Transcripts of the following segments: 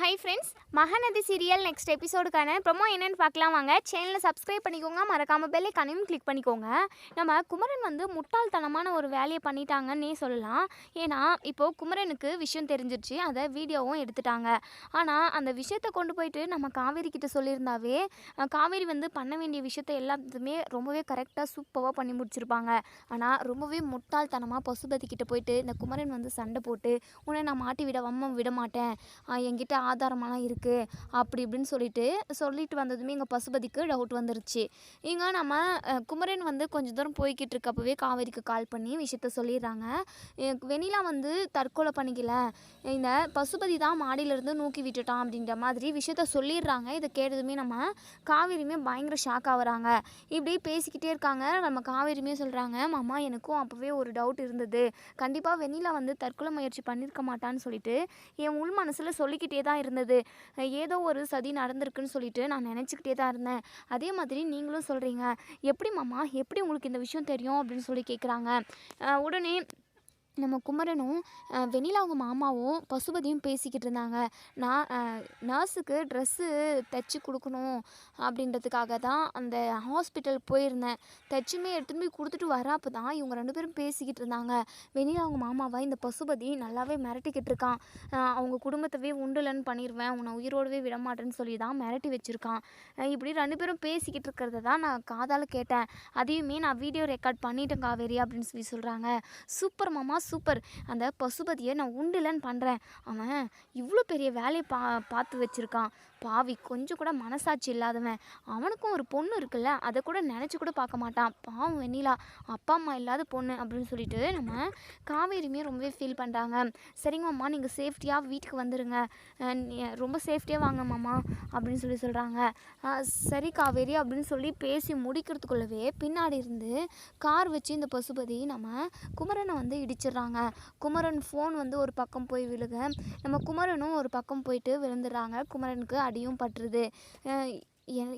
Hi friends Mahanadhi serial next எபிசோடுக்கான promo என்னென்னு பார்க்கலாம் வாங்க. சேனலை சப்ஸ்கிரைப் பண்ணிக்கோங்க. மறக்காமல் பெல்லை கனையும் கிளிக் பண்ணிக்கோங்க. நம்ம குமரன் வந்து முட்டாள்தனமான ஒரு வேலையை பண்ணிட்டாங்கன்னே சொல்லலாம். ஏன்னா இப்போது குமரனுக்கு விஷயம் தெரிஞ்சிருச்சு. அதை வீடியோவும் எடுத்துட்டாங்க. ஆனால் அந்த விஷயத்தை கொண்டு போயிட்டு நம்ம காவேரி கிட்ட சொல்லியிருந்தாவே காவேரி வந்து பண்ண வேண்டிய விஷயத்தை எல்லாத்துமே ரொம்பவே கரெக்டாக சூப்பராக பண்ணி முடிச்சிருப்பாங்க. ஆனால் ரொம்பவே முட்டாள்தனமாக பசுபதி கிட்ட போயிட்டு இந்த குமரன் வந்து சண்டை போட்டு உன்னை நான் மாட்டி விட வம்ம விட மாட்டேன். என்கிட்ட ஆதாரமெல்லாம் இருக்குது அப்படி இப்படின்னு சொல்லிட்டு சொல்லிட்டு வந்ததுமே எங்கள் பசுபதிக்கு டவுட் வந்துருச்சு. இங்கே நம்ம குமரன் வந்து கொஞ்சம் தூரம் போய்கிட்டு இருக்கப்பவே காவேரிக்கு கால் பண்ணி விஷயத்த சொல்லிடுறாங்க. எனக்கு வெண்ணிலா வந்து தற்கொலை பண்ணிக்கல. இந்த பசுபதி தான் மாடியிலேருந்து நூக்கி விட்டுட்டான் அப்படின்ற மாதிரி விஷயத்த சொல்லிடுறாங்க. இதை கேட்டதுமே நம்ம காவேரியுமே பயங்கர ஷாக் ஆகுறாங்க இப்படி பேசிக்கிட்டே இருக்காங்க. நம்ம காவேரியுமே சொல்கிறாங்க மாமா எனக்கும் அப்போவே ஒரு டவுட் இருந்தது. கண்டிப்பாக வெண்ணிலா வந்து தற்கொலை முயற்சி பண்ணியிருக்க மாட்டான்னு சொல்லிட்டு என் உள் மனசில் சொல்லிக்கிட்டே தான் தான் இருந்தது. ஏதோ ஒரு சதி நடந்திருக்குன்னு சொல்லிட்டு நான் நினச்சிக்கிட்டே தான் இருந்தேன். அதே மாதிரி நீங்களும் சொல்கிறீங்க எப்படி மாமா? எப்படி உங்களுக்கு இந்த விஷயம் தெரியும்? அப்படின்னு சொல்லி கேட்குறாங்க உடனே நம்ம குமரனும் வெண்ணிலா அவங்க மாமாவும் பசுபதியும் பேசிக்கிட்டு இருந்தாங்க. நான் நர்ஸுக்கு ட்ரெஸ்ஸு தைச்சி கொடுக்கணும் அப்படின்றதுக்காக தான் அந்த ஹாஸ்பிட்டல் போயிருந்தேன். தைச்சுமே எடுத்துன்னு போய் கொடுத்துட்டு வராப்போ தான் இவங்க ரெண்டு பேரும் பேசிக்கிட்டு இருந்தாங்க. வெண்ணிலா அவங்க மாமாவை இந்த பசுபதி நல்லாவே மிரட்டிக்கிட்டு இருக்கான். அவங்க குடும்பத்தவே உண்டுலன்னு பண்ணிடுவேன் உன்னை உயிரோடவே விட மாட்டேன்னு சொல்லி தான் மிரட்டி வச்சுருக்கான். இப்படி ரெண்டு பேரும் பேசிக்கிட்டு இருக்கிறத தான் நான் காதால் கேட்டேன். அதையுமே நான் வீடியோ ரெக்கார்ட் பண்ணிட்டேன் காவேரி அப்படின்னு சொல்லி சொல்கிறாங்க சூப்பர் மாமா சூப்பர். அந்த பசுபதியை நான் உண்டுலன்னு பண்ணுறேன் அவன் இவ்வளோ பெரிய வேலையை பா பார்த்து வச்சுருக்கான். பாவி கொஞ்சம் கூட மனசாட்சி இல்லாதவன். அவனுக்கும் ஒரு பொண்ணு இருக்குல்ல அதை கூட நினச்சி கூட பார்க்க மாட்டான். பாவம் வெண்ணிலா அப்பா அம்மா இல்லாத பொண்ணு அப்படின்னு சொல்லிட்டு நம்ம காவேரியுமே ரொம்பவே ஃபீல் பண்ணுறாங்க சரிங்கம்மா நீங்கள் சேஃப்டியாக வீட்டுக்கு வந்துடுங்க ரொம்ப சேஃப்டியாக வாங்க மாமா அப்படின்னு சொல்லி சொல்கிறாங்க சரி காவேரி அப்படின்னு சொல்லி பேசி முடிக்கிறதுக்குள்ளவே பின்னாடி இருந்து கார் வச்சு இந்த பசுபதி நம்ம குமரனை வந்து இடிச்சிடுறாங்க குமரன் ஃபோன் வந்து ஒரு பக்கம் போய் விழுக நம்ம குமரனும் ஒரு பக்கம் போயிட்டு விழுந்துடுறாங்க. குமரனுக்கு அடியும் பட்டுருது.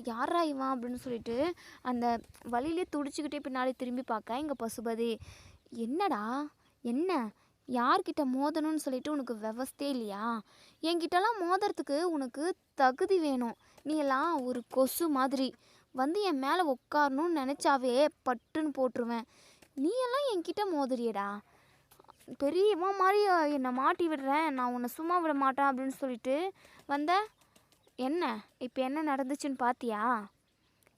யாரா இவன் அப்படின்னு சொல்லிட்டு அந்த வழியிலே துடிச்சிக்கிட்டே பின்னாடி திரும்பி பார்க்க இங்கே பசுபதி என்னடா? என்ன? யார்கிட்ட மோதணும்னு சொல்லிட்டு உனக்கு விவஸ்தே இல்லையா? என்கிட்டலாம் மோதுறதுக்கு உனக்கு தகுதி வேணும். நீ எல்லாம் ஒரு கொசு மாதிரி. வந்து என் மேலே உட்காரணும்னு நினச்சாவே பட்டுன்னு போட்டுருவேன். நீ எல்லாம் என்கிட்ட மோதுறியடா? பெரியவா மாதிரி என்னை மாட்டி விடுறேன் நான் உன்னை சும்மா விட மாட்டேன் அப்படின்னு சொல்லிட்டு வந்த என்ன? இப்போ என்ன நடந்துச்சுன்னு பார்த்தியா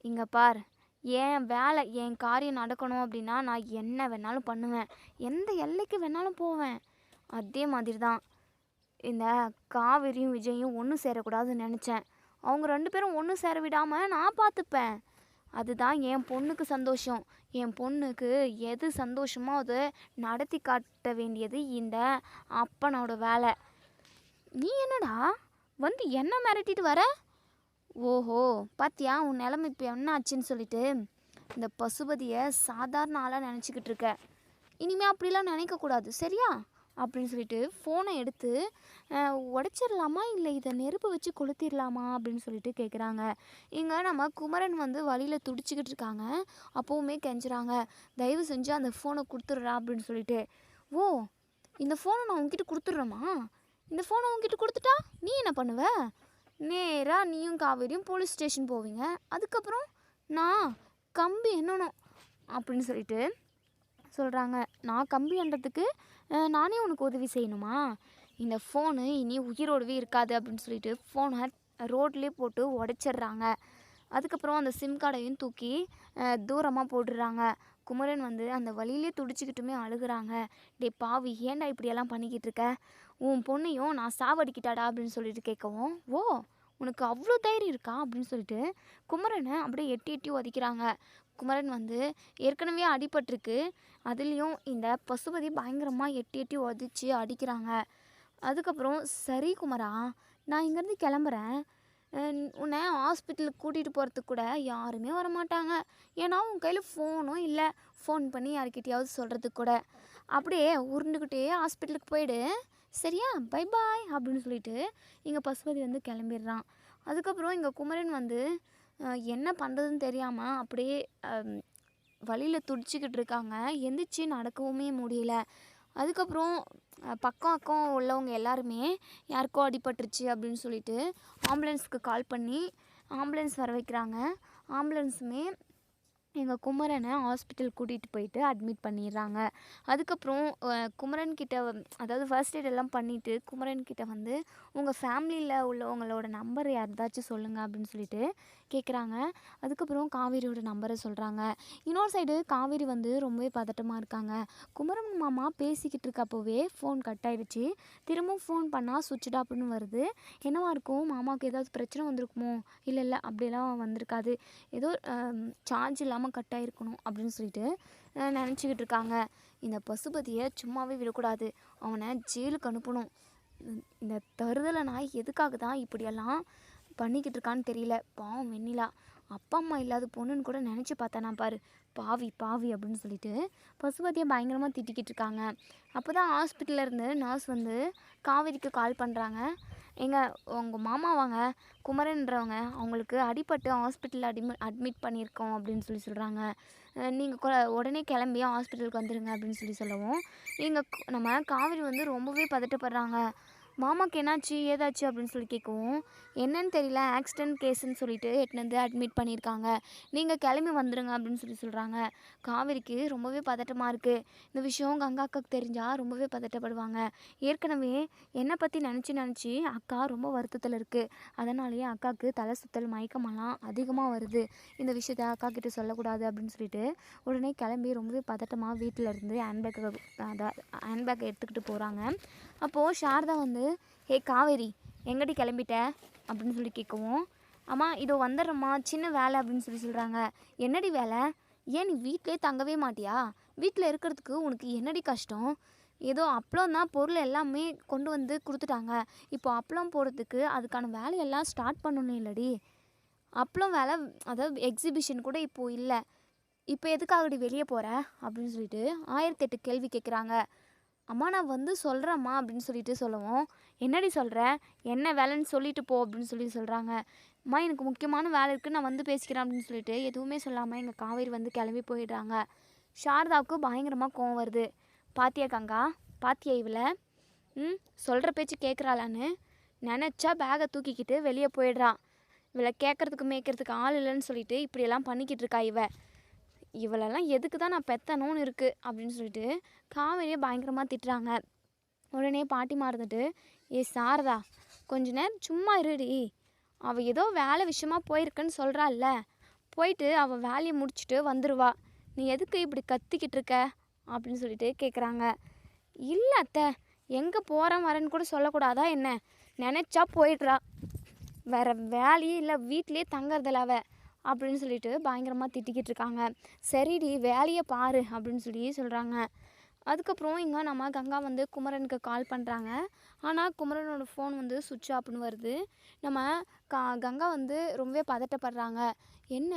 இங்கே பார் என் வேலை என் காரியம் நடக்கணும் அப்படின்னா நான் என்ன வேணாலும் பண்ணுவேன். எந்த எல்லைக்கு வேணாலும் போவேன். அதே மாதிரி தான் இந்த காவிரியும் விஜயும் ஒன்றும் சேரக்கூடாதுன்னு நினச்சேன். அவங்க ரெண்டு பேரும் ஒன்றும் சேர விடாமல் நான் பார்த்துப்பேன் அதுதான் என் பொண்ணுக்கு சந்தோஷம். என் பொண்ணுக்கு எது சந்தோஷமோ அதை நடத்தி காட்ட வேண்டியது இந்த அப்பனோட வேலை. நீ என்னடா? வந்து என்ன மிரட்டிட்டு வர? ஓஹோ பாத்தியா உன் நிலைமை இப்போ என்ன ஆச்சுன்னு சொல்லிட்டு இந்த பசுபதியை சாதாரண ஆளாக நினச்சிக்கிட்டு இருக்க. இனிமேல் அப்படிலாம் நினைக்கக்கூடாது சரியா? அப்படின்னு சொல்லிட்டு ஃபோனை எடுத்து அஹ், உடைச்சிடலாமா? இல்லை இதை நெருப்பு வச்சு கொளுத்திடலாமா? அப்படின்னு சொல்லிட்டு கேட்குறாங்க இங்கே நம்ம குமரன் வந்து வழியில் துடிச்சிக்கிட்டு இருக்காங்க. அப்போவுமே கெஞ்சுறாங்க. தயவு செஞ்சு அந்த ஃபோனை கொடுத்துட்றா அப்படின்னு சொல்லிட்டு. ஓ இந்த ஃபோனை நான் உங்ககிட்ட கொடுத்துட்றேம்மா? இந்த ஃபோனை உங்ககிட்ட கொடுத்துட்டா? நீ என்ன பண்ணுவ? நேராக நீயும் காவேரியும் போலீஸ் ஸ்டேஷன் போவீங்க. அதுக்கப்புறம் நான் கம்பி என்னணும்? அப்படின்னு சொல்லிட்டு சொல்கிறாங்க நான் கம்பி அண்டத்துக்கு நானே உனக்கு உதவி செய்யணுமா? இந்த ஃபோனு இனி உயிரோடவே இருக்காது அப்படின்னு சொல்லிட்டு ஃபோனை ரோட்லேயே போட்டு உடைச்சிடுறாங்க. அதுக்கப்புறம் அந்த சிம் கார்டையும் தூக்கி தூரமாக போட்டுடுறாங்க. குமரன் வந்து அந்த வழியிலே துடிச்சிக்கிட்டுமே அழுகுறாங்க. டே பாவி ஏன்டா இப்படியெல்லாம் பண்ணிக்கிட்டு இருக்க? உன் பொண்ணையும் நான் சாவடிக்கிட்டாடா? அப்படின்னு சொல்லிட்டு கேட்கவும் ஓ உனக்கு அவ்வளோ தைரியம் இருக்கா? அப்படின்னு சொல்லிட்டு குமரனை அப்படியே எட்டி எட்டி உதைக்கிறாங்க. குமரன் வந்து ஏற்கனவே அடிபட்டிருக்கு. அதுலேயும் இந்த பசுபதி பயங்கரமாக எட்டி எட்டி உதச்சி அடிக்கிறாங்க. அதுக்கப்புறம் சரி குமரா நான் இங்கேருந்து கிளம்புறேன். உன்னை ஹாஸ்பிட்டலுக்கு கூட்டிகிட்டு போகிறதுக்கு கூட யாருமே வரமாட்டாங்க. ஏன்னா உன் கையில் ஃபோனும் இல்லை. ஃபோன் பண்ணி யார்கிட்டயாவது சொல்கிறதுக்கு கூட. அப்படியே உருண்டுக்கிட்டே ஹாஸ்பிட்டலுக்கு போயிடு. சரியா? பை பாய் அப்படின்னு சொல்லிட்டு இங்கே பசுபதி வந்து கிளம்பிடுறான். அதுக்கப்புறம் இங்கே குமரன் வந்து என்ன பண்ணுறதுன்னு தெரியாமல் அப்படியே வழியில் துடிச்சிக்கிட்டு இருக்காங்க. எந்திரிச்சு நடக்கவுமே முடியல. அதுக்கப்புறம் பக்கம் அக்கம் உள்ளவங்க எல்லாருமே யாருக்கோ அடிபட்டுருச்சு அப்படின்னு சொல்லிட்டு ஆம்புலன்ஸுக்கு கால் பண்ணி ஆம்புலன்ஸ் வர வைக்கிறாங்க. ஆம்புலன்ஸுமே எங்கள் குமரனை ஹாஸ்பிட்டல் கூட்டிகிட்டு போயிட்டு அட்மிட் பண்ணிடுறாங்க. அதுக்கப்புறம் குமரன்கிட்ட அதாவது ஃபர்ஸ்ட் எய்ட் எல்லாம் பண்ணிவிட்டு குமரன்கிட்ட வந்து உங்கள் ஃபேமிலியில் உள்ளவங்களோட நம்பர் யார்தாச்சும் சொல்லுங்கள் அப்படின்னு சொல்லிட்டு கேட்குறாங்க. அதுக்கப்புறம் காவேரியோட நம்பரை சொல்கிறாங்க இன்னொரு சைடு காவேரி வந்து ரொம்பவே பதட்டமாக இருக்காங்க. குமரன் மாமா பேசிக்கிட்டு இருக்கப்போவே ஃபோன் கட் ஆகிடுச்சு திரும்பவும் ஃபோன் பண்ணால் சுவிட்ச் ஆப்னு வருது. என்னவா இருக்கும்? மாமாவுக்கு ஏதாவது பிரச்சனை வந்திருக்குமோ? இல்லை இல்லை அப்படியெல்லாம் வந்திருக்காது. ஏதோ சார்ஜ் இல்லாமல் கட் ஆகிருக்கணும் அப்படின்னு சொல்லிட்டு நினச்சிக்கிட்டு இருக்காங்க. இந்த பசுபதியை சும்மாவே விடக்கூடாது. அவனை ஜெயிலுக்கு அனுப்பணும். இந்த- இந்த தருதலை நாய் எதுக்காக தான் இப்படியெல்லாம் பண்ணிக்கிட்டு இருக்கான்னு தெரியல. பாவம் வெண்ணிலா. அப்பா அம்மா இல்லாத பொண்ணுன்னு கூட நினச்சி பார்த்தேன் நான் பாரு. பாவி பாவி அப்படின்னு சொல்லிட்டு பசுபதியை பயங்கரமாக திட்டிக்கிட்டு இருக்காங்க. அப்போ தான் ஹாஸ்பிட்டலில் இருந்து நர்ஸ் வந்து காவேரிக்கு கால் பண்ணுறாங்க எங்கள் உங்கள் மாமா வாங்க குமரன்றவங்க அவங்களுக்கு அடிபட்டு ஹாஸ்பிட்டலில் அடிமி அட்மிட் பண்ணியிருக்கோம் அப்படின்னு சொல்லி சொல்கிறாங்க நீங்கள் உடனே கிளம்பி ஹாஸ்பிட்டலுக்கு வந்துடுங்க அப்படின்னு சொல்லி சொல்லவும் நீங்கள் நம்ம காவேரி வந்து ரொம்பவே பதட்டப்படுறாங்க. மாமாக்கு என்னாச்சு? ஏதாச்சு அப்படின்னு சொல்லி கேட்கவும் என்னன்னு தெரியல ஆக்சிடென்ட் கேஸுன்னு சொல்லிட்டு எட்டுன்னு வந்து அட்மிட் பண்ணியிருக்காங்க. நீங்கள் கிளம்பி வந்துடுங்க அப்படின்னு சொல்லி சொல்கிறாங்க காவேரிக்கு ரொம்பவே பதட்டமாக இருக்குது இந்த விஷயம் கங்கா அக்காவுக்கு தெரிஞ்சால் ரொம்பவே பதட்டப்படுவாங்க. ஏற்கனவே என்னை பற்றி நினச்சி நினச்சி அக்கா ரொம்ப வருத்தத்தில் இருக்குது அதனாலேயே அக்காவுக்கு தலை சுத்தல் மயக்கமெல்லாம் அதிகமாக வருது. இந்த விஷயத்த அக்கா கிட்ட சொல்லக்கூடாது அப்படின்னு சொல்லிட்டு உடனே கிளம்பி ரொம்பவே பதட்டமாக வீட்டில் இருந்து ஹேண்ட்பேக்கை அதான் ஹேண்ட்பேக்கை எடுத்துக்கிட்டு போகிறாங்க அப்போது சாரதா வந்து ஹே காவேரி எங்கடி கிளம்பிட்ட? அப்படின்னு சொல்லி கேட்கவும் அம்மா இதோ வந்துடுறம்மா சின்ன வேலை அப்படின்னு சொல்லி சொல்கிறாங்க என்னடி வேலை? ஏன் நீ வீட்டிலே தங்கவே மாட்டியா? வீட்டில் இருக்கிறதுக்கு உனக்கு என்னடி கஷ்டம்? ஏதோ அப்பளம் தான் பொருள் எல்லாமே கொண்டு வந்து கொடுத்துட்டாங்க. இப்போ அப்பளம் போடுறதுக்கு அதுக்கான வேலையெல்லாம் ஸ்டார்ட் பண்ணணும் இல்லடி. அப்பளம் வேலை அதாவது எக்ஸிபிஷன் கூட இப்போது இல்லை. இப்போ எதுக்காகடி வெளியே போகிற அப்படின்னு சொல்லிட்டு ஆயிரத்தெட்டு கேள்வி கேட்குறாங்க அம்மா நான் வந்து சொல்கிறேம்மா அப்படின்னு சொல்லிட்டு சொல்லுவோம். என்னடி சொல்கிற என்ன வேலைன்னு சொல்லிட்டு போ அப்படின்னு சொல்லி சொல்கிறாங்க அம்மா எனக்கு முக்கியமான வேலை இருக்குது நான் வந்து பேசிக்கிறேன் அப்படின்னு சொல்லிட்டு எதுவுமே சொல்லாமல் எங்கள் காவேரி வந்து கிளம்பி போயிடுறாங்க. சாரதாவுக்கு பயங்கரமாக கோவம் வருது. பாத்தியா கங்கா? பாத்தியா இவளை? ம் சொல்கிற பேச்சு கேட்குறாளான்னு நினச்சா பேகை தூக்கிக்கிட்டு வெளியே போயிடுறான் இவளை கேட்குறதுக்கு மேய்க்கிறதுக்கு ஆள் இல்லைன்னு சொல்லிட்டு இப்படியெல்லாம் பண்ணிக்கிட்டு இருக்கா இவ. இவளெல்லாம் எதுக்கு தான் நான் பெத்தணும்னு இருக்குது அப்படின்னு சொல்லிட்டு காவேரியை பயங்கரமாக திட்டுறாங்க. உடனே பாட்டி மாறுந்துட்டு ஏ சாரதா கொஞ்ச நேரம் சும்மா இருடி. அவள் ஏதோ வேலை விஷயமா போயிருக்குன்னு சொல்கிறாள்ல போயிட்டு அவள் வேலையை முடிச்சுட்டு வந்துடுவா நீ எதுக்கு இப்படி கத்திக்கிட்டு இருக்க? அப்படின்னு சொல்லிட்டு கேட்குறாங்க இல்லை அத்தை எங்கே போகிறேன் வரேன்னு கூட சொல்லக்கூடாதா என்ன? நினச்சா போயிடுறா. வேற வேலையே இல்லை வீட்லேயே தங்கறதில்ல அவள் அப்படின்னு சொல்லிட்டு பயங்கரமாக திட்டிக்கிட்டு இருக்காங்க. சரிடி வேலையை பாரு அப்படின்னு சொல்லி சொல்கிறாங்க அதுக்கப்புறம் இங்கே நம்ம கங்கா வந்து குமரனுக்கு கால் பண்ணுறாங்க ஆனால் குமரனோட ஃபோன் வந்து சுவிட்ச் ஆஃப்னு வருது. நம்ம கா கங்கா வந்து ரொம்பவே பதட்டப்படுறாங்க. என்ன?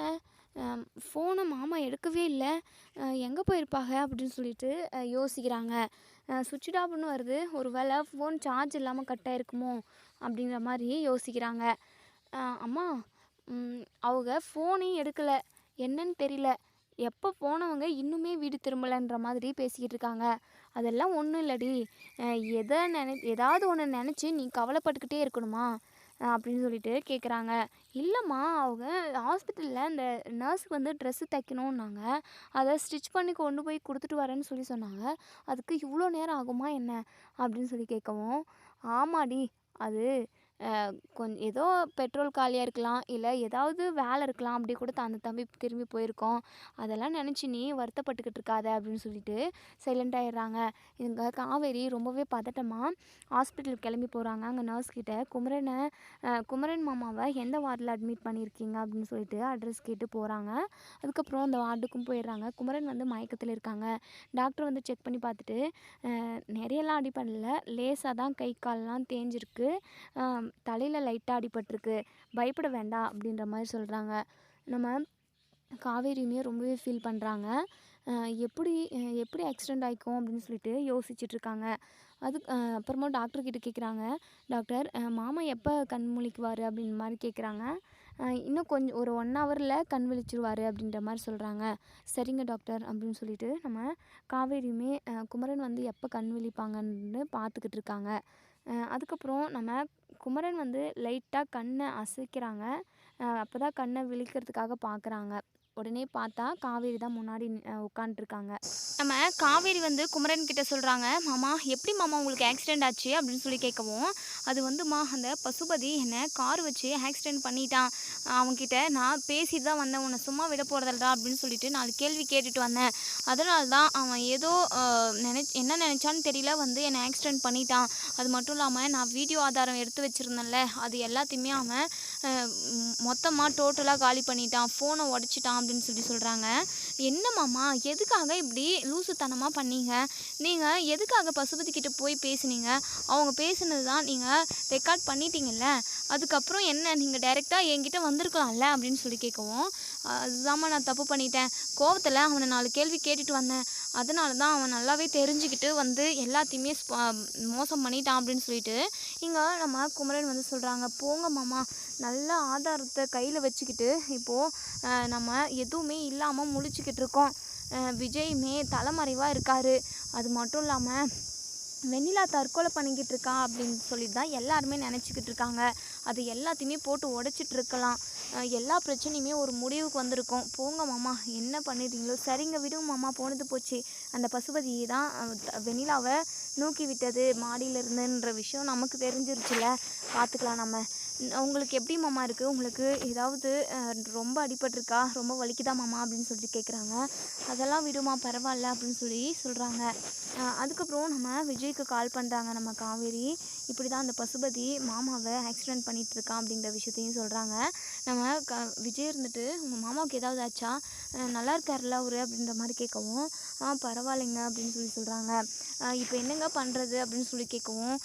ஃபோனை மாமா எடுக்கவே இல்லை. எங்கே போயிருப்பாங்க அப்படின்னு சொல்லிட்டு யோசிக்கிறாங்க. சுவிட்ச் ஆஃப்னு வருது. ஒரு வேளை ஃபோன் சார்ஜ் இல்லாமல் கட் ஆகிருக்குமோ அப்படிங்கிற மாதிரி யோசிக்கிறாங்க. அம்மா அவங்க ஃபோனே எடுக்கலை. என்னன்னு தெரியல. எப்போ போனவங்க இன்னுமே வீடு திரும்பலைன்ற மாதிரி பேசிக்கிட்டு இருக்காங்க. அதெல்லாம் ஒன்றும் இல்லடி எதை நினை ஏதாவது ஒன்று நினச்சி நீ கவலைப்பட்டுக்கிட்டே இருக்கணுமா? அப்படின்னு சொல்லிட்டு கேட்குறாங்க இல்லைம்மா அவங்க ஹாஸ்பிட்டலில் இந்த நர்ஸுக்கு வந்து ட்ரெஸ்ஸு தைக்கணுன்னாங்க அதை ஸ்டிச் பண்ணி கொண்டு போய் கொடுத்துட்டு வரேன்னு சொல்லி சொன்னாங்க. அதுக்கு இவ்வளோ நேரம் ஆகுமா என்ன? அப்படின்னு சொல்லி கேட்கவும் ஆமாடி. அது கொஞ்சம் ஏதோ பெட்ரோல் காலியாக இருக்கலாம் இல்லை ஏதாவது வேலை இருக்கலாம் அப்படி கூட த- அந்த தம்பி திரும்பி போயிருக்கோம். அதெல்லாம் நினச்சி நீ வருத்தப்பட்டுக்கிட்டு இருக்காத அப்படின்னு சொல்லிட்டு சைலண்ட் ஆயிடுறாங்க. இங்கே காவேரி ரொம்பவே பதட்டமாக ஹாஸ்பிட்டல் கிளம்பி போகிறாங்க அங்கே நர்ஸ் கிட்ட குமரனை குமரன் மாமாவை எந்த வார்டில் அட்மிட் பண்ணியிருக்கீங்க அப்படின்னு சொல்லிட்டு அட்ரஸ் கேட்டு போகிறாங்க அதுக்கப்புறம் அந்த வார்டுக்கும் போயிடுறாங்க. குமரன் வந்து மயக்கத்தில் இருக்காங்க. டாக்டர் வந்து செக் பண்ணி பார்த்துட்டு நிறையெல்லாம் அடிப்படல லேசாக தான் கை கால்லாம் தேஞ்சிருக்கு. தலையில் லைட்டாக அடிபட்டிருக்கு. பயப்பட வேண்டாம் அப்படின்ற மாதிரி சொல்கிறாங்க நம்ம காவேரியுமே ரொம்பவே ஃபீல் பண்ணுறாங்க எப்படி எப்படி ஆக்சிடெண்ட் ஆகிக்கும் அப்படின்னு சொல்லிட்டு யோசிச்சுட்ருக்காங்க அதுக்கு அப்புறமா டாக்டர்கிட்ட கேட்குறாங்க டாக்டர் மாமா எப்போ கண் முழிக்குவார் அப்படின்ற மாதிரி கேட்குறாங்க இன்னும் கொஞ்சம் ஒரு ஒன் ஹவரில் கண் விழிச்சிருவார் அப்படின்ற மாதிரி சொல்கிறாங்க சரிங்க டாக்டர் அப்படின்னு சொல்லிட்டு நம்ம காவேரியுமே குமரன் வந்து எப்போ கண் விழிப்பாங்கன்னு பார்த்துக்கிட்டு இருக்காங்க. அதுக்கப்புறம் நம்ம குமரன் வந்து லைட்டாக கண்ணை அசைக்கிறாங்க. அப்போ தான் கண்ணை விழிக்கிறதுக்காக பார்க்குறாங்க உடனே பார்த்தா காவேரி தான் முன்னாடி உட்காந்துருக்காங்க நம்ம காவேரி வந்து குமரன் கிட்ட சொல்கிறாங்க மாமா எப்படி மாமா உங்களுக்கு ஆக்சிடெண்ட் ஆச்சு? அப்படின்னு சொல்லி கேட்கவும் அது வந்துமா அந்த பசுபதி என்னை கார் வச்சு ஆக்சிடெண்ட் பண்ணிட்டான். அவன்கிட்ட நான் பேசிட்டு தான் வந்தேன். உன்னை சும்மா விட போகிறதில்லடா அப்படின்னு சொல்லிட்டு நாலு கேள்வி கேட்டுட்டு வந்தேன். அதனால தான் அவன் ஏதோ நினை என்ன நினச்சான்னு தெரியல வந்து என்னை ஆக்சிடெண்ட் பண்ணிட்டான். அது மட்டும் இல்லாமல் நான் வீடியோ ஆதாரம் எடுத்து வச்சுருந்தேன்ல அது எல்லாத்தையுமே அவன் மொத்தமாக டோட்டலாக காலி பண்ணிட்டான். ஃபோனை உடச்சிட்டான் அப்படின்னு சொல்லி சொல்கிறாங்க என்னம்மாம்மா எதுக்காக இப்படி லூசுத்தனமாக பண்ணீங்க? நீங்கள் எதுக்காக பசுபதிக்கிட்ட போய் பேசுனீங்க? அவங்க பேசுனது தான் நீங்கள் ரெக்கார்ட் பண்ணிட்டீங்கல்ல? அதுக்கப்புறம் என்ன நீங்கள் டைரெக்டாக என்கிட்ட வந்திருக்கலாம்ல அப்படின்னு சொல்லி கேட்கவும் அதுதாம்மா நான் தப்பு பண்ணிட்டேன். கோவத்தில் அவனை நாலு கேள்வி கேட்டுட்டு வந்தேன். அதனால தான் அவன் நல்லாவே தெரிஞ்சுக்கிட்டு வந்து எல்லாத்தையுமே மோசம் பண்ணிட்டான் அப்படின்னு சொல்லிட்டு இங்கே நம்ம குமரன் வந்து சொல்கிறாங்க போங்க மாமா நல்ல ஆதாரத்தை கையில் வச்சுக்கிட்டு இப்போது நம்ம எதுவுமே இல்லாமல் முழிச்சுக்கிட்டு இருக்கோம். விஜயுமே தலைமறைவாக இருக்கார். அது மட்டும் இல்லாமல் வெண்ணிலா தற்கொலை பண்ணிக்கிட்டு இருக்கா அப்படின்னு சொல்லி தான் எல்லாருமே நினச்சிக்கிட்டு இருக்காங்க. அது எல்லாத்தையுமே போட்டு உடச்சிட்டு இருக்கலாம். எல்லா பிரச்சனையுமே ஒரு முடிவுக்கு வந்திருக்கும். போங்க மாமா என்ன பண்ணிட்டீங்களோ சரிங்க விடுங்க மாமா போனது போச்சு. அந்த பசுபதி தான் வெண்ணிலாவை நூக்கி விட்டது. மாடியிலிருந்துன்ற விஷயம் நமக்கு தெரிஞ்சிருச்சுல பார்த்துக்கலாம் நம்ம. உங்களுக்கு எப்படி மாமா இருக்குது உங்களுக்கு ஏதாவது ரொம்ப அடிபட்டிருக்கா? ரொம்ப வலிக்குதா மாமா? அப்படின்னு சொல்லிட்டு கேட்குறாங்க அதெல்லாம் விடுமா பரவாயில்ல அப்படின்னு சொல்லி சொல்கிறாங்க அதுக்கப்புறம் நம்ம விஜய்க்கு கால் பண்ணுறாங்க நம்ம காவேரி. இப்படி தான் அந்த பசுபதி மாமாவை ஆக்சிடென்ட் பண்ணிகிட்ருக்கான் அப்படிங்கிற விஷயத்தையும் சொல்கிறாங்க நம்ம க விஜய் இருந்துட்டு உங்கள் மாமாவுக்கு ஏதாவது ஆச்சா? நல்லா இருக்கார்ல அவர்? அப்படின்ற மாதிரி கேட்கவும் ஆ பரவாயில்லைங்க அப்படின்னு சொல்லி சொல்கிறாங்க இப்போ என்னங்க பண்ணுறது அப்படின்னு சொல்லி கேட்கவும்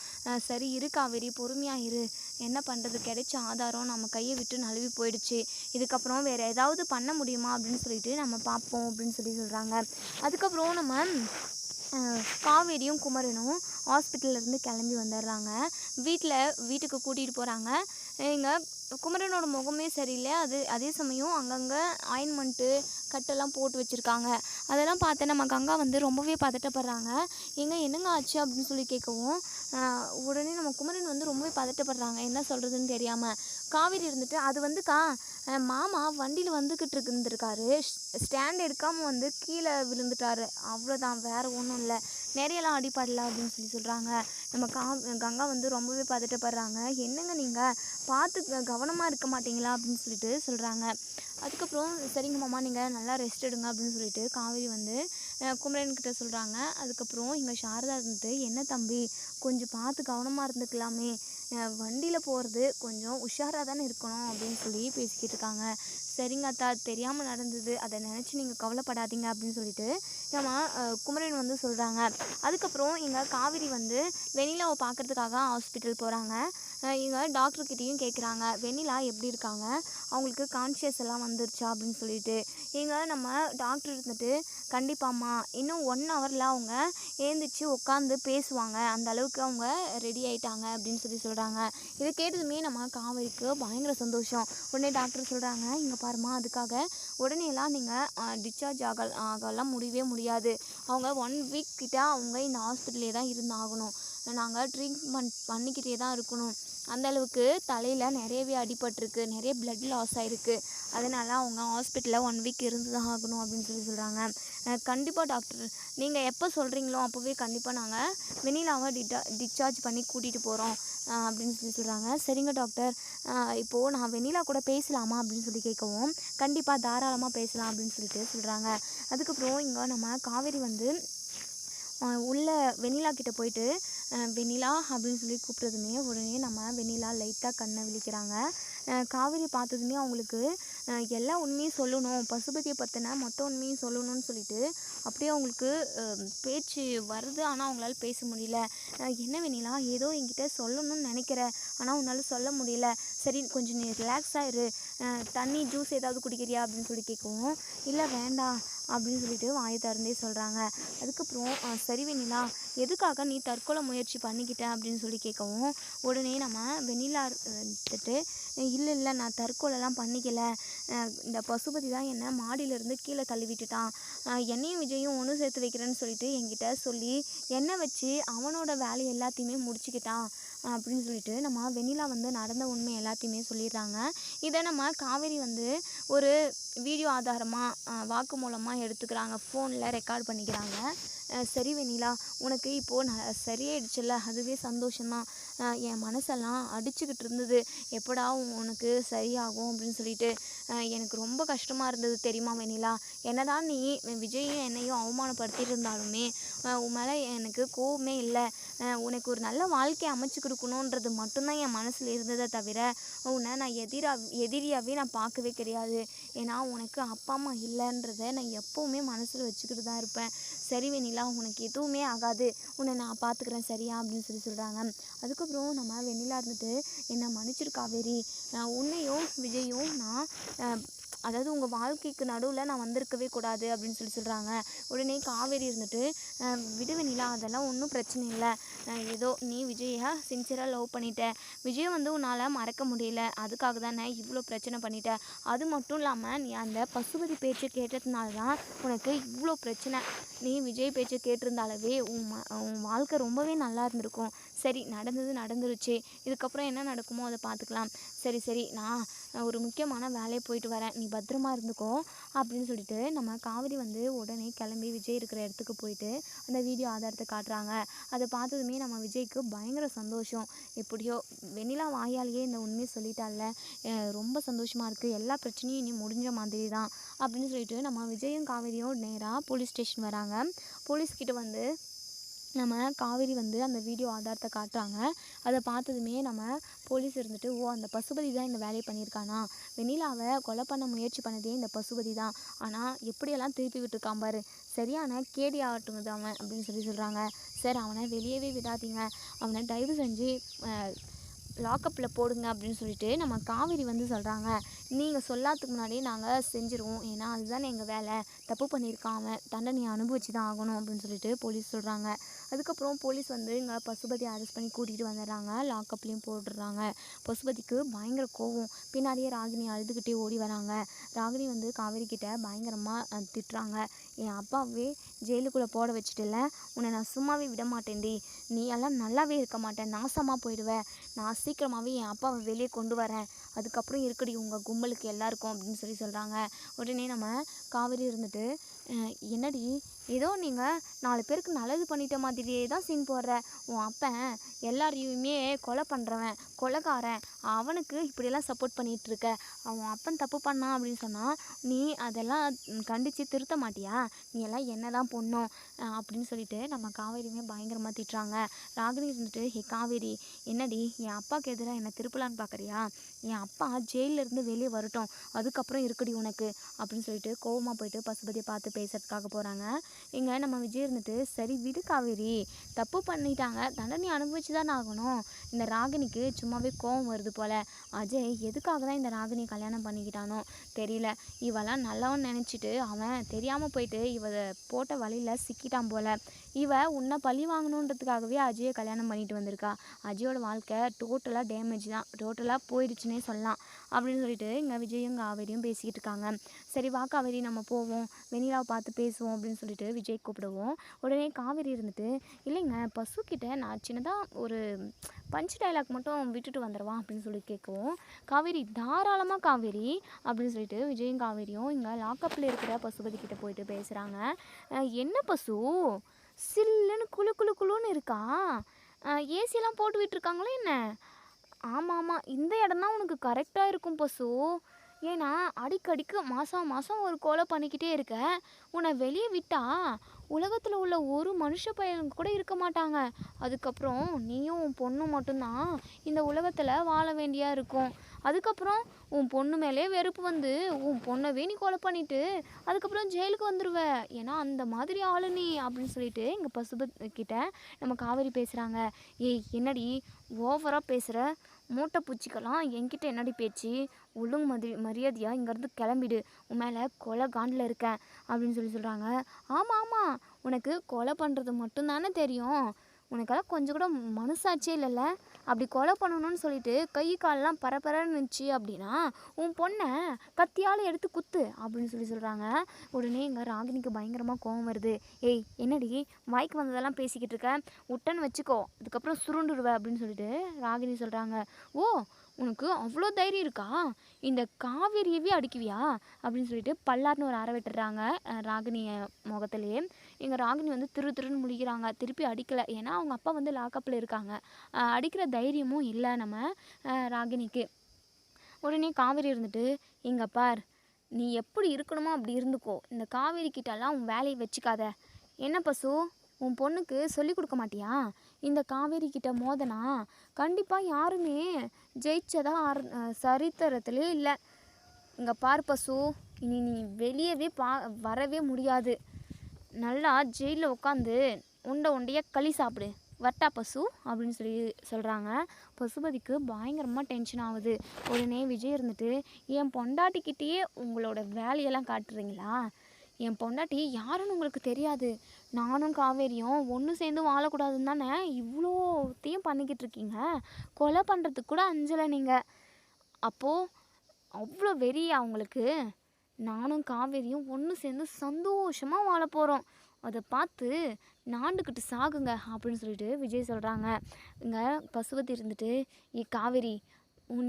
சரி இரு காவேரி பொறுமையாக இரு. என்ன பண்ணுறது கிடைச்ச ஆதாரம் நம்ம கையை விட்டு நழுவி போயிடுச்சு. இதுக்கப்புறம் வேறு ஏதாவது பண்ண முடியுமா? அப்படின்னு சொல்லிட்டு நம்ம பார்ப்போம் அப்படின்னு சொல்லி சொல்கிறாங்க அதுக்கப்புறம் நம்ம காவேரியும் குமரனும் ஹாஸ்பிட்டல்லேருந்து கிளம்பி வந்துடுறாங்க வீட்டில் வீட்டுக்கு கூட்டிகிட்டு போகிறாங்க இங்கே குமரனோட முகமே சரியில்லை. அது அதே சமயம் அங்கங்கே ஆயின்மெண்ட்டு கட்டெல்லாம் போட்டு வச்சுருக்காங்க. அதெல்லாம் பார்த்து நம்ம கங்கா வந்து ரொம்பவே பதட்டப்படுறாங்க. எங்கே என்னங்க ஆச்சு அப்படின்னு சொல்லி கேட்கவும் உடனே நம்ம குமரன் வந்து ரொம்பவே பதட்டப்படுறாங்க. என்ன சொல்கிறதுன்னு தெரியாமல் காவேரி இருந்துட்டு அது வந்துக்கா கா மாமா வண்டியில் வந்துக்கிட்டு இருந்திருக்காரு. ஸ்டாண்ட் எடுக்காமல் வந்து கீழே விழுந்துட்டாரு. அவ்வளோதான் வேறு ஒன்றும் இல்லை. நிறையலாம் அடிப்படல அப்படின்னு சொல்லி சொல்கிறாங்க நம்ம கா கங்கா வந்து ரொம்பவே பதட்டப்படுறாங்க. என்னங்க நீங்கள் பார்த்து கவனமாக இருக்க மாட்டீங்களா? அப்படின்னு சொல்லிட்டு சொல்கிறாங்க அதுக்கப்புறம் சரிங்க மாமா நீங்கள் நல்லா ரெஸ்ட் எடுங்க அப்படின்னு சொல்லிட்டு காவேரி வந்து குமரன்கிட்ட குமரன் சொல்கிறாங்க அதுக்கப்புறம் இங்கே சாரதா இருந்துட்டு என்ன தம்பி? கொஞ்சம் பார்த்து கவனமாக இருந்துக்கலாமே. வண்டியில் போகிறது கொஞ்சம் உஷாராக தானே இருக்கணும் அப்படின்னு சொல்லி பேசிக்கிட்டு இருக்காங்க. சரிங்க அத்தா தெரியாமல் நடந்தது. அதை நினச்சி நீங்கள் கவலைப்படாதீங்க அப்படின்னு சொல்லிட்டு நம்ம குமரன் வந்து சொல்கிறாங்க அதுக்கப்புறம் இங்கே காவேரி வந்து வெண்ணிலாவை பார்க்கறதுக்காக ஹாஸ்பிட்டல் போகிறாங்க இங்கே டாக்டர்கிட்டையும் கேட்குறாங்க வெண்ணிலா எப்படி இருக்காங்க? அவங்களுக்கு கான்ஷியஸ் எல்லாம் வந்துருச்சா? அப்படின்னு சொல்லிட்டு. இங்கே நம்ம டாக்டர் இருந்துட்டு கண்டிப்பாம்மா இன்னும் ஒன் ஹவரில் அவங்க ஏந்திரிச்சு உட்காந்து பேசுவாங்க. அந்த அளவுக்கு அவங்க ரெடி ஆயிட்டாங்க அப்படின்னு சொல்லி சொல்கிறாங்க இதை கேட்டதுமே நம்ம காவேரிக்கு பயங்கர சந்தோஷம். உடனே டாக்டர் சொல்கிறாங்க இங்கே பாருமா அதுக்காக உடனே எல்லாம் நீங்கள் டிஸ்சார்ஜ் ஆக ஆகலாம் முடியவே முடியாது. அவங்க ஒன் வீக் கிட்ட அவங்க இந்த ஹாஸ்பிட்டலே தான் இருந்தாகணும். நாங்கள் ட்ரீட்மெண்ட் பண்ணிக்கிட்டே தான் இருக்கணும். அந்தளவுக்கு தலையில் நிறையவே அடிபட்டிருக்கு. நிறைய பிளட் லாஸ் ஆகிருக்கு அதனால் அவங்க ஹாஸ்பிட்டலில் ஒன் வீக் இருந்து தான் ஆகணும் அப்படின்னு சொல்லி சொல்கிறாங்க கண்டிப்பாக டாக்டர் நீங்கள் எப்போ சொல்கிறீங்களோ அப்போவே கண்டிப்பாக நாங்கள் வெண்ணிலாவை டிட்டா டிஸ்சார்ஜ் பண்ணி கூட்டிகிட்டு போகிறோம் அப்படின்னு சொல்லி சொல்கிறாங்க சரிங்க டாக்டர் இப்போது நான் வெண்ணிலா கூட பேசலாமா அப்படின்னு சொல்லி கேட்கவும் கண்டிப்பாக தாராளமாக பேசலாம் அப்படின்னு சொல்லிட்டு சொல்கிறாங்க அதுக்கப்புறம் இங்கே நம்ம காவேரி வந்து உள்ளே வெண்ணிலா கிட்டே போயிட்டு வெண்ணிலா அப்படின்னு சொல்லி கூப்பிட்டதுமே உடனே நம்ம வெண்ணிலா லைட்டாக கண்ணை விழிக்கிறாங்க. காவேரி பார்த்ததுமே அவங்களுக்கு எல்லா உண்மையும் சொல்லணும். பசுபதியை பற்றின மொத்த உண்மையும் சொல்லணும்னு சொல்லிட்டு அப்படியே அவங்களுக்கு பேச்சு வருது. ஆனால் அவங்களால பேச முடியல. என்ன வேணிலா ஏதோ என்கிட்ட சொல்லணும்னு நினைக்கிற. ஆனால் உன்னால் சொல்ல முடியல. சரி கொஞ்சம் நீ ரிலாக்ஸ் ஆயிரு தண்ணி ஜூஸ் ஏதாவது குடிக்கிறியா? அப்படின்னு சொல்லி கேட்கவும் இல்லை வேண்டாம். அப்படின்னு சொல்லிட்டு வாயை திறந்தே சொல்கிறாங்க அதுக்கப்புறம் சரி வெண்ணிலா எதுக்காக நீ தற்கொலை முயற்சி பண்ணிக்கிட்ட? அப்படின்னு சொல்லி கேட்கவும் உடனே நம்ம வெண்ணிலா இருந்துட்டு இல்லை இல்லை நான் தற்கொலைலாம் பண்ணிக்கல. இந்த பசுபதி தான் என்னை மாடியிலேருந்து கீழே தள்ளி விட்டுட்டான் அஹ், என்னையும் விஜயும் ஒன்று சேர்த்து வைக்கிறேன்னு சொல்லிட்டு என்கிட்ட சொல்லி என்னை வச்சு அவனோட வேலை எல்லாத்தையுமே முடிச்சுக்கிட்டான். அப்படின்னு சொல்லிட்டு நம்ம வெண்ணிலா வந்து நடந்த உண்மை எல்லாத்தையுமே சொல்லிடுறாங்க. இதை நம்ம காவேரி வந்து ஒரு வீடியோ ஆதாரமாக வாக்கு மூலமாக எடுத்துக்கிறாங்க. ஃபோனில் ரெக்கார்ட் பண்ணிக்கிறாங்க. சரி வெண்ணிலா உனக்கு இப்போது ந சரியாயிடுச்சுல்ல. அதுவே சந்தோஷம்தான். என் மனசெல்லாம் அடிச்சுக்கிட்டு இருந்தது. எப்படா உனக்கு சரியாகும் அப்படின்னு சொல்லிட்டு எனக்கு ரொம்ப கஷ்டமாக இருந்தது தெரியுமா வெண்ணிலா? என்னதான் நீ விஜயும் என்னையும் அவமானப்படுத்திட்டு இருந்தாலுமே உன் மேலே எனக்கு கோவமே இல்லை. உனக்கு ஒரு நல்ல வாழ்க்கையை அமைச்சு கொடுக்கணுன்றது மட்டும்தான் என் மனசில் இருந்ததே தவிர உன்னை நான் எதிரா எதிரியாகவே நான் பார்க்கவே கிடையாது. ஏன்னா உனக்கு அப்பா அம்மா இல்லைன்றத நான் எப்போவுமே மனசில் வச்சுக்கிட்டு தான் இருப்பேன். சரி வெண்ணிலா உனக்கு எதுவுமே ஆகாது. உன்னை நான் பார்த்துக்கிறேன் சரியா? அப்படின்னு சொல்லி சொல்கிறாங்க அதுக்கப்புறம் நம்ம வெண்ணிலா இருந்துட்டு என்னை மன்னிச்சிருக்காவேரி நான் உன்னையும் விஜயும் நான் அதாவது உங்கள் வாழ்க்கைக்கு நடுவில் நான் வந்திருக்கவே கூடாது அப்படின்னு சொல்லி சொல்கிறாங்க உடனே காவேரி இருந்துட்டு அஹ், நிலா அதெல்லாம் ஒன்றும் பிரச்சனை இல்லை. ஏதோ நீ விஜயை சின்சியராக லவ் பண்ணிட்ட. விஜய் வந்து உன்னால் மறக்க முடியல. அதுக்காக தானே இவ்வளோ பிரச்சனை பண்ணிட்ட. அது மட்டும் இல்லாமல் நீ அந்த பசுபதி பேச்சு கேட்டதுனால தான் உனக்கு இவ்வளோ பிரச்சனை. நீ விஜய் பேச்சு கேட்டிருந்தாலவே உன் ம- உன் வாழ்க்கை ரொம்பவே நல்லா இருந்திருக்கும். சரி நடந்தது நடந்துருச்சு. இதுக்கப்புறம் என்ன நடக்குமோ அதை பார்த்துக்கலாம் சரி சரி நான் ஒரு முக்கியமான வேலையை போயிட்டு வரேன். நீ பத்திரமா இருந்துக்கோ அப்படின்னு சொல்லிட்டு நம்ம காவேரி வந்து உடனே கிளம்பி விஜய் இருக்கிற இடத்துக்கு போயிட்டு அந்த வீடியோ ஆதாரத்தை காட்டுறாங்க. அதை பார்த்ததுமே நம்ம விஜய்க்கு பயங்கர சந்தோஷம். எப்படியோ வெண்ணிலா வாயாலேயே இந்த உண்மையை சொல்லிட்டால ரொம்ப சந்தோஷமாக இருக்குது எல்லா பிரச்சனையும் இனி முடிஞ்ச மாதிரி தான் அப்படின்னு சொல்லிட்டு நம்ம விஜயும் காவிரியும் நேராக போலீஸ் ஸ்டேஷன் வராங்க. போலீஸ்கிட்ட வந்து நம்ம காவேரி வந்து அந்த வீடியோ ஆதாரத்தை காட்டுறாங்க. அதை பார்த்ததுமே நம்ம போலீஸ் இருந்துட்டு ஓ அந்த பசுபதி தான் இந்த வேலையை பண்ணியிருக்கானா? வெண்ணிலாவை கொலை பண்ண முயற்சி பண்ணதே இந்த பசுபதி தான். ஆனால் எப்படியெல்லாம் திருப்பி விட்டுருக்கான் பாரு. சரியான கேடி ஆகட்டுங்குது அவன் அப்படின்னு சொல்லி சொல்கிறாங்க சார் அவனை வெளியவே விடாதீங்க. அவனை தயவு செஞ்சு லாக்கப்பில் போடுங்க அப்படின்னு சொல்லிட்டு நம்ம காவேரி வந்து சொல்கிறாங்க நீங்கள் சொல்லாததுக்கு முன்னாடியே நாங்கள் செஞ்சுருவோம். ஏன்னா அதுதானே எங்கள் வேலை. தப்பு பண்ணியிருக்கான் அவன். தண்டனையை அனுபவிச்சு தான் ஆகணும் அப்படின்னு சொல்லிட்டு போலீஸ் சொல்கிறாங்க அதுக்கப்புறம் போலீஸ் வந்து இங்கே பசுபதி அரெஸ்ட் பண்ணி கூட்டிகிட்டு வந்துடுறாங்க. லாக்கப்லேயும் போட்டுடுறாங்க. பசுபதிக்கு பயங்கர கோவம். பின்னாடியே ராகினி அழுதுகிட்டே ஓடி வராங்க. ராகினி வந்து காவேரி கிட்ட பயங்கரமாக திட்டுறாங்க. என் அப்பாவே ஜெயிலுக்குள்ளே போட வச்சுட்டுல உன்னை நான் சும்மாவே விட மாட்டேன்டி. நீ எல்லாம் நல்லாவே இருக்க மாட்டேன். நாசமாக போயிடுவேன் நான் சீக்கிரமாகவே என் அப்பாவை வெளியே கொண்டு வரேன். அதுக்கப்புறம் இருக்கடி உங்கள் கும்பலுக்கு எல்லாருக்கும் அப்படின்னு சொல்லி சொல்கிறாங்க உடனே நம்ம காவேரி இருந்துட்டு என்னடி? ஏதோ நீங்கள் நாலு பேருக்கு நல்லது பண்ணிட்ட மாதிரியே தான் சீன் போடுற. உன் அப்பன் எல்லாரையுமே கொலை பண்ணுறவன் கொலைகாரன். அவனுக்கு இப்படியெல்லாம் சப்போர்ட் பண்ணிகிட்ருக்க இருக்க. அவன் அப்பன் தப்பு பண்ணான் அப்படின்னு சொன்னால் நீ அதெல்லாம் கண்டித்து திருத்த மாட்டியா? நீ எல்லாம் என்ன தான் பொண்ணும் அப்படின்னு சொல்லிட்டு நம்ம காவேரியுமே பயங்கரமாக திட்டுறாங்க. ராகினி இருந்துட்டு ஹே காவேரி என்னடி? என் அப்பாவுக்கு எதிராக என்னை திருப்பலான்னு பார்க்குறியா என் அப்பா ஜெயிலிருந்து இருந்து வெளியே வரட்டும். அதுக்கப்புறம் இருக்குடி உனக்கு அப்படின்னு சொல்லிட்டு கோவமாக போயிட்டு பசுபதியை பார்த்து பேசுறதுக்காக போகிறாங்க இங்கே நம்ம விஜய் இருந்துட்டு சரி விடு காவேரி தப்பு பண்ணிட்டாங்க தண்டனை அனுபவிச்சு தானே ஆகணும். இந்த ராகினிக்கு சும்மாவே கோவம் வருது போல். அஜய் எதுக்காக தான் இந்த ராகினி கல்யாணம் பண்ணிக்கிட்டானோ தெரியல. இவெல்லாம் நல்லவன் நினச்சிட்டு அவன் தெரியாமல் போயிட்டு இவ போட்ட வழியில் சிக்கிட்டான் போல். இவ உன்னை பழி வாங்கணுன்றதுக்காகவே அஜயை கல்யாணம் பண்ணிட்டு வந்திருக்கா. அஜயோட வாழ்க்கை டோட்டலாக டேமேஜ் தான். டோட்டலாக போயிடுச்சுன்னே சொல்லலாம். அப்படின்னு சொல்லிட்டு இங்கே விஜயும் காவேரியும் பேசிக்கிட்டு இருக்காங்க. சரி வா காவேரி நம்ம போவோம். வெண்ணிலாவை பார்த்து பேசுவோம் அப்படின்னு சொல்லிட்டு விஜய் கூப்பிடுவோம். உடனே காவேரி இருந்துட்டு இல்லைங்க பசுக்கிட்ட நான் சின்னதாக ஒரு பஞ்ச் டைலாக் மட்டும் விட்டுட்டு வந்துடுவான் அப்படின்னு சொல்லி கேட்கவும் காவேரி தாராளமாக காவேரி அப்படின்னு சொல்லிட்டு விஜயும் காவேரியும் இங்கே லாக்கப்பில் இருக்கிற பசுபதி கிட்டே போயிட்டு பேசுகிறாங்க என்ன பசு? சில்லுன்னு குழு குழு குளுன்னு இருக்கா? ஏசியெல்லாம் போட்டு விட்டுருக்காங்களே என்ன? ஆமாம் ஆமாம் இந்த இடம் தான் உனக்கு கரெக்டாக இருக்கும் பசு. ஏன்னா அடிக்கடிக்கு மாதம் மாதம் ஒரு கோலை பண்ணிக்கிட்டே இருக்க. உன்னை வெளியே விட்டா உலகத்தில் உள்ள ஒரு மனுஷ பையனுக்கு கூட இருக்க மாட்டாங்க. அதுக்கப்புறம் நீயும் உன் பொண்ணும் மட்டும்தான் இந்த உலகத்தில் வாழ வேண்டியா இருக்கும். அதுக்கப்புறம் உன் பொண்ணு மேலே வெறுப்பு வந்து உன் பொண்ணவே நீ கொலை பண்ணிவிட்டு அதுக்கப்புறம் ஜெயிலுக்கு வந்துடுவ ஏன்னா அந்த மாதிரி ஆளு நீ அப்படின்னு சொல்லிட்டு எங்கள் பசுபத் நம்ம காவேரி பேசுகிறாங்க ஏய் என்னடி ஓவராக பேசுகிற மூட்டை பூச்சிக்கெல்லாம் என்கிட்ட என்னடி பேச்சு? ஒழுங்கு மதி மரியாதையாக இங்கேருந்து கிளம்பிடு. உன் மேலே கொலை காண்டில் இருக்கேன் அப்படின்னு சொல்லி சொல்கிறாங்க ஆமாம் ஆமாம் உனக்கு கொலை பண்ணுறது மட்டும்தானே தெரியும். உனக்கெல்லாம் கொஞ்சம் கூட மனசாட்சியே இல்லைல்ல? அப்படி கொலை பண்ணணும்னு சொல்லிட்டு கை காலெல்லாம் பரபரன்னு இருந்துச்சு அப்படின்னா உன் பொண்ணை கத்தியால் எடுத்து குத்து அப்படின்னு சொல்லி சொல்கிறாங்க உடனே எங்கள் ராகினிக்கு பயங்கரமாக கோவம் வருது. ஏய் என்னடி வாய்க்கு வந்ததெல்லாம் பேசிக்கிட்டு இருக்க? உட்டன்னு வச்சுக்கோ அதுக்கப்புறம் சுருண்டுடுவ அப்படின்னு சொல்லிட்டு ராகினி சொல்கிறாங்க ஓ உனக்கு அவ்வளோ தைரியம் இருக்கா? இந்த காவேரியவே அடிக்குவியா? அப்படின்னு சொல்லிட்டு பல்லார்னு ஒரு அற விட்டுறாங்க ராகினிய முகத்துலேயே. எங்கள் ராகினி வந்து திரு திருன்னு முழிக்கிறாங்க. திருப்பி அடிக்கலை. ஏன்னா அவங்க அப்பா வந்து லாக்கப்பில் இருக்காங்க. அடிக்கிற தைரியமும் இல்லை நம்ம ராகினிக்கு. உடனே காவேரி இருந்துட்டு எங்கள் பார் நீ எப்படி இருக்கணுமோ அப்படி இருந்துக்கோ. இந்த காவேரி கிட்டலாம் உன் வேலையை வச்சுக்காத. என்ன பசு? உன் பொண்ணுக்கு சொல்லிக் கொடுக்க மாட்டியா? இந்த காவேரி கிட்ட மோதனா? கண்டிப்பாக யாருமே ஜெயிச்சதா ஆர் அஹ் சரித்திரத்திலே இல்லை. இங்கே பார் பசு இனி நீ வெளியவே பா வரவே முடியாது. நல்லா ஜெயிலில் உட்காந்து உண்டை உண்டையாக களி சாப்பிடு. வட்டா பசு அப்படின்னு சொல்லி சொல்கிறாங்க பசுபதிக்கு பயங்கரமாக டென்ஷன் ஆகுது. உடனே விஜய் இருந்துட்டு என் பொண்டாட்டிக்கிட்டேயே உங்களோட வேலையெல்லாம் காட்டுறீங்களா? என் பொண்டாட்டி யாருன்னு உங்களுக்கு தெரியாது. நானும் காவேரியும் ஒன்று சேர்ந்து வாழக்கூடாதுன்னு தானே இவ்வளோத்தையும் பண்ணிக்கிட்டு இருக்கீங்க. கொலை பண்ணுறதுக்கு கூட அஞ்சலை நீங்கள் அப்போது அவ்வளோ வெறியா அவங்களுக்கு நானும் காவேரியும் ஒன்று சேர்ந்து சந்தோஷமாக வாழ போகிறோம் அதை பார்த்து நாண்டுக்கிட்டு சாகுங்க அப்படின்னு சொல்லிட்டு விஜய் சொல்கிறாங்க இங்கே பசுவதி இருந்துட்டு ஏ காவேரி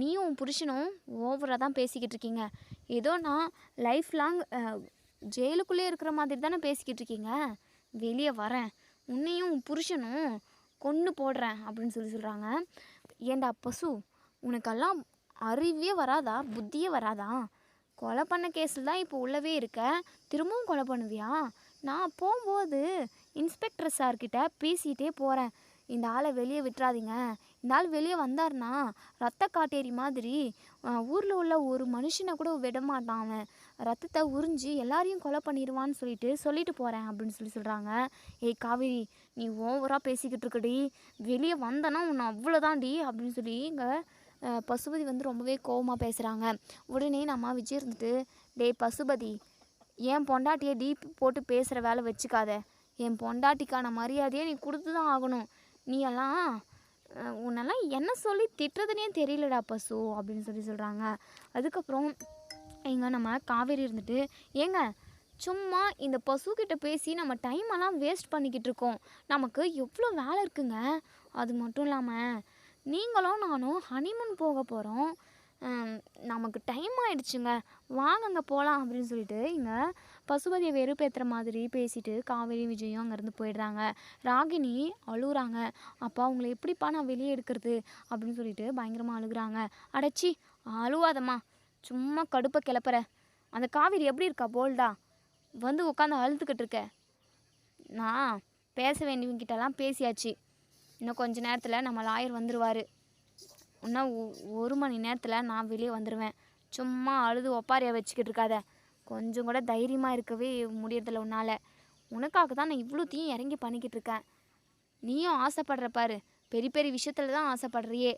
நீயும் உன் புருஷனும் ஓவராக தான் பேசிக்கிட்டு இருக்கீங்க. ஏதோ நான் லைஃப் லாங் ஜெயிலுக்குள்ளே இருக்கிற மாதிரி தானே பேசிக்கிட்டு இருக்கீங்க. வெளியே வரேன். உன்னையும் உன் புருஷனும் கொன்று போடுறேன் அப்படின்னு சொல்லி சொல்கிறாங்க ஏண்டா பசு உனக்கெல்லாம் அறிவே வராதா? புத்தியே வராதா? கொலை பண்ண கேஸில் தான் இப்போ உள்ளவே இருக்க. திரும்பவும் கொலை பண்ணுவியா? நான் போகும்போது இன்ஸ்பெக்டர் சார்கிட்ட பேசிகிட்டே போகிறேன் இந்த ஆளை வெளியே விட்டுறாதீங்க. இந்த ஆள் வெளியே வந்தார்னா ரத்த காட்டேரி மாதிரி ஊரில் உள்ள ஒரு மனுஷனை கூட விட மாட்டான் அவன். ரத்தத்தை உறிஞ்சி எல்லாரையும் கொலை பண்ணிடுவான்னு சொல்லிட்டு சொல்லிட்டு போகிறேன் அப்படின்னு சொல்லி சொல்கிறாங்க ஏய் காவேரி நீ ஓவராக பேசிக்கிட்டு இருக்கடி. வெளியே வந்தனா உன்னை அவ்வளோதான்டி அப்படின்னு சொல்லி இங்கே பசுபதி வந்து ரொம்பவே கோவமாக பேசுகிறாங்க உடனே நம்ம விஜய் இருந்துட்டு டேய் பசுபதி என் பொண்டாட்டியை டீப் போட்டு பேசுகிற வேலை வச்சுக்காத. என் பொண்டாட்டிக்கான மரியாதையை நீ கொடுத்து தான் ஆகணும். நீ எல்லாம் உன்னெல்லாம் என்ன சொல்லி திட்டுறதுனே தெரியலடா பசு அப்படின்னு சொல்லி சொல்கிறாங்க அதுக்கப்புறம் எங்க நம்ம காவேரி இருந்துட்டு ஏங்க சும்மா இந்த பசுக்கிட்ட பேசி நம்ம டைம் எல்லாம் வேஸ்ட் பண்ணிக்கிட்டு இருக்கோம். நமக்கு எவ்வளோ வேலை இருக்குங்க? அது மட்டும் இல்லாமல் நீங்களும் நானும் ஹனிமூன் போக போகிறோம் நமக்கு டைம் ஆயிடுச்சுங்க. வாங்கங்க போகலாம் அப்படின்னு சொல்லிட்டு இங்கே பசுபதியை வெறுப்பேற்றுற மாதிரி பேசிட்டு காவேரி விஜயும் அங்கேருந்து போயிடுறாங்க. ராகினி அழுகுறாங்க. அப்பா அவங்கள எப்படிப்பா நான் வெளியே எடுக்கிறது? அப்படின்னு சொல்லிட்டு பயங்கரமாக அழுகுறாங்க. அடைச்சி அழுவாதம்மா. சும்மா கடுப்பை கிளப்புற. அந்த காவேரி எப்படி இருக்கா? போல்டா வந்து உட்காந்து அழுதுகிட்டு இருக்க. நான் பேச வேண்டியவங்கிட்டலாம் பேசியாச்சு. இன்னும் கொஞ்ச நேரத்தில் நம்ம லாயர் வந்துடுவார் இன்னும் ஒ- ஒரு மணி நேரத்தில் நான் வெளியே வந்துடுவேன் சும்மா அழுது ஒப்பாரியாக வச்சுக்கிட்டு இருக்காத. கொஞ்சம் கூட தைரியமாக இருக்கவே முடியறதில்ல உன்னால். உனக்காக தான் நான் இவ்வளோ தீயும் இறங்கி பண்ணிக்கிட்டு இருக்கேன். நீயும் ஆசைப்படுற பாரு. பெரிய பெரிய விஷயத்துல தான் ஆசைப்படுறியே.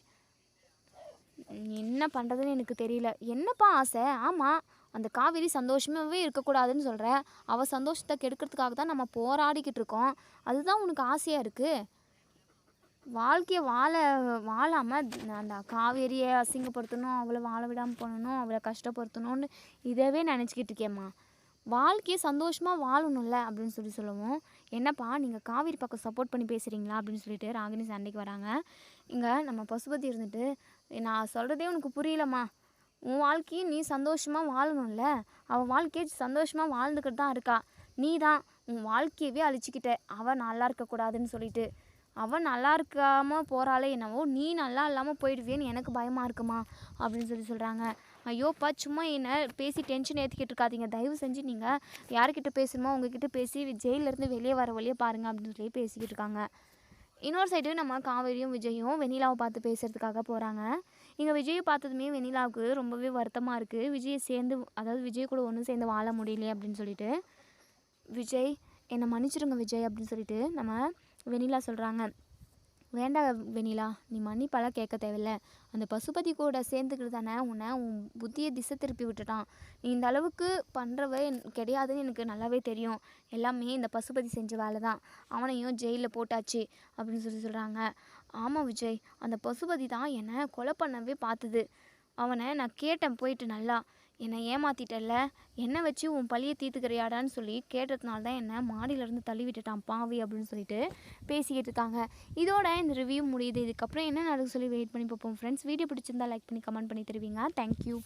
என்ன பண்ணுறதுன்னு எனக்கு தெரியல. என்னப்பா ஆசை? ஆமாம் அந்த காவேரி சந்தோஷமாகவே இருக்கக்கூடாதுன்னு சொல்கிற அவள் சந்தோஷத்தை கெடுக்கிறதுக்காக தான் நம்ம போராடிக்கிட்டு இருக்கோம். அதுதான் உனக்கு ஆசையாக இருக்குது வாழ்க்கையை வாழ வாழாமல் அந்த காவேரியை அசிங்கப்படுத்தணும் அவளை வாழ விடாமல் பண்ணணும் அவளை கஷ்டப்படுத்தணும்னு இதவே நினச்சிக்கிட்டு இருக்கேம்மா. வாழ்க்கையை சந்தோஷமாக வாழணும்ல அப்படின்னு சொல்லி சொல்லவும். என்னப்பா நீங்கள் காவேரி பக்கம் சப்போர்ட் பண்ணி பேசுகிறீங்களா அப்படின்னு சொல்லிட்டு ராகினி சண்டைக்கு வராங்க. இங்கே நம்ம பசுபதி இருந்துட்டு நான் சொல்கிறதே உனக்கு புரியலம்மா. உன் வாழ்க்கையை நீ சந்தோஷமாக வாழணும்ல. அவள் வாழ்க்கையை சந்தோஷமாக வாழ்ந்துக்கிட்டு தான் இருக்கா. நீ தான் உன் வாழ்க்கையவே அழிச்சிக்கிட்ட. அவள் நல்லா இருக்கக்கூடாதுன்னு சொல்லிட்டு அவன் நல்லா இருக்காமல் போகிறாளே என்னவோ நீ நல்லா இல்லாமல் போயிடுவியேன்னு எனக்கு பயமாக இருக்குமா? அப்படின்னு சொல்லி சொல்கிறாங்க ஐயோப்பா சும்மா என்ன பேசி டென்ஷன் ஏற்றிக்கிட்டு இருக்காதீங்க. தயவு செஞ்சு நீங்கள் யார்கிட்ட பேசணுமோ உங்ககிட்ட பேசி ஜெயிலேருந்து வெளியே வர வழியே பாருங்கள் அப்படின்னு சொல்லி பேசிக்கிட்டு இருக்காங்க. இன்னொரு சைடு நம்ம காவேரியும் விஜயும் வெண்ணிலாவை பார்த்து பேசுகிறதுக்காக போகிறாங்க இங்கே விஜயை பார்த்ததுமே வெண்ணிலாவுக்கு ரொம்பவே வருத்தமாக இருக்குது விஜயை சேர்ந்து அதாவது விஜய் கூட ஒன்றும் சேர்ந்து வாழ முடியலையே அப்படின்னு சொல்லிட்டு. விஜய் என்னை மன்னிச்சிடுங்க விஜய் அப்படின்னு சொல்லிட்டு நம்ம வெண்ணிலா சொல்கிறாங்க வேண்டாம் வெனிலா நீ மன்னிப்பெல்லாம் கேட்க தேவையில்ல. அந்த பசுபதி கூட சேர்ந்துக்கிட்டு தானே உன்னை உன் புத்தியை திசை திருப்பி விட்டுட்டான். நீ இந்த அளவுக்கு பண்ணுறவ கிடையாதுன்னு எனக்கு நல்லாவே தெரியும். எல்லாமே இந்த பசுபதி செஞ்ச வேலை தான் அவனையும் ஜெயிலில் போட்டாச்சு அப்படின்னு சொல்லி சொல்கிறாங்க ஆமாம் விஜய் அந்த பசுபதி தான் என்னை கொலை பண்ணவே பார்த்தது. அவனை நான் கேட்டேன் போயிட்டு நல்லா. என்னை ஏமாத்திட்டல்ல? என்னை வச்சு உன் பழியை தீர்த்துக்கிறியாடான்னு சொல்லி கேட்டதுனால தான் என்னை மாடியிலேருந்து தள்ளி விட்டுட்டான் பாவி அப்படின்னு சொல்லிட்டு பேசிக்கிட்டு இருக்காங்க. இதோட இந்த ரிவ்யூ முடியுது. இதுக்கப்புறம் என்ன நடக்கு சொல்லி வெயிட் பண்ணி பார்ப்போம் ஃப்ரெண்ட்ஸ் வீடியோ பிடிச்சிருந்தா லைக் பண்ணி கமெண்ட் பண்ணி தருவீங்க. Thank you